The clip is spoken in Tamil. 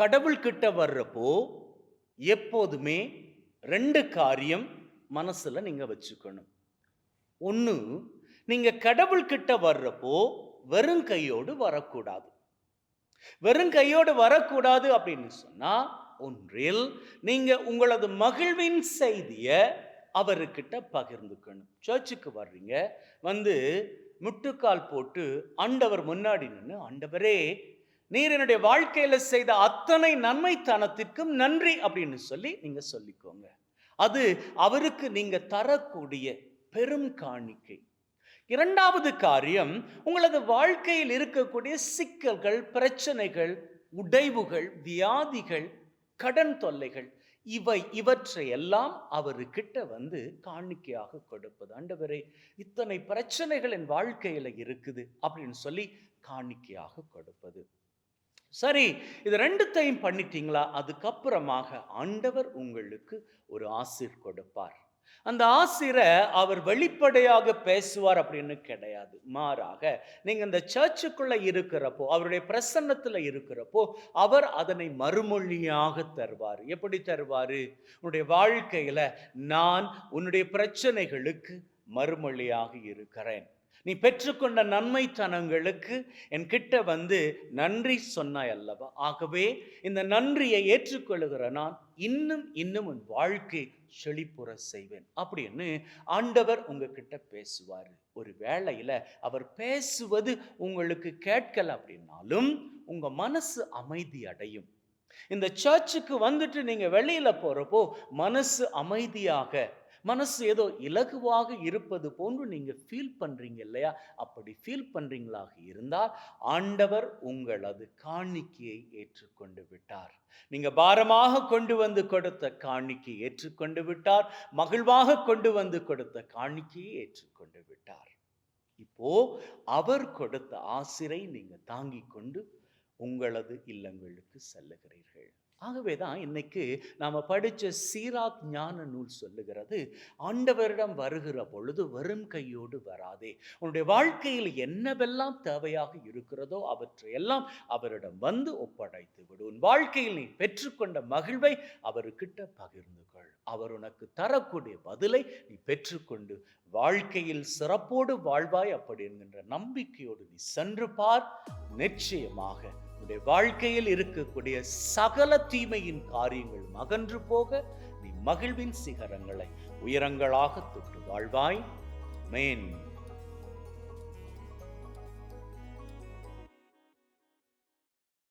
கடவுள் கிட்ட வர்றப்போ எப்போதுமே ரெண்டு காரியம் மனசில் நீங்கள் வச்சுக்கணும். ஒன்று நீங்கள் கடவுள் கிட்ட வர்றப்போ வெறும் கையோடு வரக்கூடாது. வெறும் கையோடு வரக்கூடாது அப்படின்னு சொன்னால் ஒன்றில் நீங்கள் உங்களது மகிழ்வின் செய்தியை அவர்கிட்ட பகிர்ந்துக்கணும். சர்ச்சுக்கு வர்றீங்க வந்து முட்டுக்கால் போட்டு ஆண்டவர் முன்னாடி நின்று ஆண்டவரே நீர் என்னுடைய வாழ்க்கையில் செய்த அத்தனை நன்மைத்தனத்திற்கும் நன்றி அப்படின்னு சொல்லி நீங்கள் சொல்லிக்கோங்க. அது அவருக்கு நீங்கள் தரக்கூடிய பெரும் காணிக்கை. இரண்டாவது காரியம் உங்களது வாழ்க்கையில் இருக்கக்கூடிய சிக்கல்கள் பிரச்சனைகள் உடைவுகள் வியாதிகள் கடன் தொல்லைகள் இவை இவற்றை எல்லாம் அவர்கிட்ட வந்து காணிக்கையாக கொடுப்பது. ஆண்டவரே இத்தனை பிரச்சனைகள் என் வாழ்க்கையில இருக்குது அப்படின்னு சொல்லி காணிக்கையாக கொடுப்பது. சரி இது ரெண்டுத்தையும் பண்ணிட்டீங்களா? அதுக்கப்புறமாக ஆண்டவர் உங்களுக்கு ஒரு ஆசிர் கொடுப்பார். அந்த ஆசிரை அவர் வெளிப்படையாக பேசுவார் அப்படின்னு கிடையாது. மாறாக நீங்க இந்த சர்ச்சுக்குள்ள இருக்கிறப்போ அவருடைய பிரசன்னத்துல இருக்கிறப்போ அவர் அதனை மறுமொழியாக தருவார். எப்படி தருவார்? உன்னுடைய வாழ்க்கையில நான் உன்னுடைய பிரச்சனைகளுக்கு மறுமொழியாக இருக்கிறேன். நீ பெற்றுக்கொண்ட நன்மைத்தனங்களுக்கு என் கிட்ட வந்து நன்றி சொன்னாய் அல்லவா? ஆகவே இந்த நன்றியை ஏற்றுக்கொள்ளுகிற நான் இன்னும் இன்னும் உன் வாழ்க்கை செழிப்புற செய்வேன். அப்படின்னு ஆண்டவர் உங்ககிட்ட பேசுவார். ஒரு வேளையில் அவர் பேசுவது உங்களுக்கு கேட்கல அப்படின்னாலும் உங்கள் மனசு அமைதி அடையும். இந்த சர்ச்சுக்கு வந்துட்டு நீங்கள் வெளியில் போகிறப்போ மனசு அமைதியாக மனசு ஏதோ இலகுவாக இருப்பது போன்று நீங்கள் ஃபீல் பண்ணுறீங்க இல்லையா? அப்படி ஃபீல் பண்ணுறீங்களாக இருந்தால் ஆண்டவர் உங்களது காணிக்கையை ஏற்றுக்கொண்டு விட்டார். நீங்கள் பாரமாக கொண்டு வந்து கொடுத்த காணிக்கை ஏற்றுக்கொண்டு விட்டார். மகிழ்வாக கொண்டு வந்து கொடுத்த காணிக்கையை ஏற்றுக்கொண்டு விட்டார். இப்போ அவர் கொடுத்த ஆசிரை நீங்கள் தாங்கிக் கொண்டு உங்களது இல்லங்களுக்கு செல்லுகிறீர்கள். ஆகவே தான் இன்னைக்கு நாம் படித்த சீராக் ஞான நூல் சொல்லுகிறது ஆண்டவரிடம் வருகிற பொழுது வரும் கையோடு வராதே. உன்னுடைய வாழ்க்கையில் என்னவெல்லாம் தேவையாக இருக்கிறதோ அவற்றையெல்லாம் அவரிடம் வந்து ஒப்படைத்து விடு. உன் வாழ்க்கையில் நீ பெற்றுக்கொண்ட மகிழ்வை அவர்கிட்ட பகிர்ந்து கொள் அவர் உனக்கு தரக்கூடிய பதிலை நீ பெற்றுக்கொண்டு வாழ்க்கையில் சிறப்போடு வாழ்வாய் அப்படி என்கின்ற நம்பிக்கையோடு நீ சென்று பார். நிச்சயமாக உன்னுடைய வாழ்க்கையில் இருக்கக்கூடிய சகல தீமையின் காரியங்கள் மகன்று போக நீ மகிழ்வின் சிகரங்களை உயரங்களாக தொட்டு வாழ்வாய். மேன்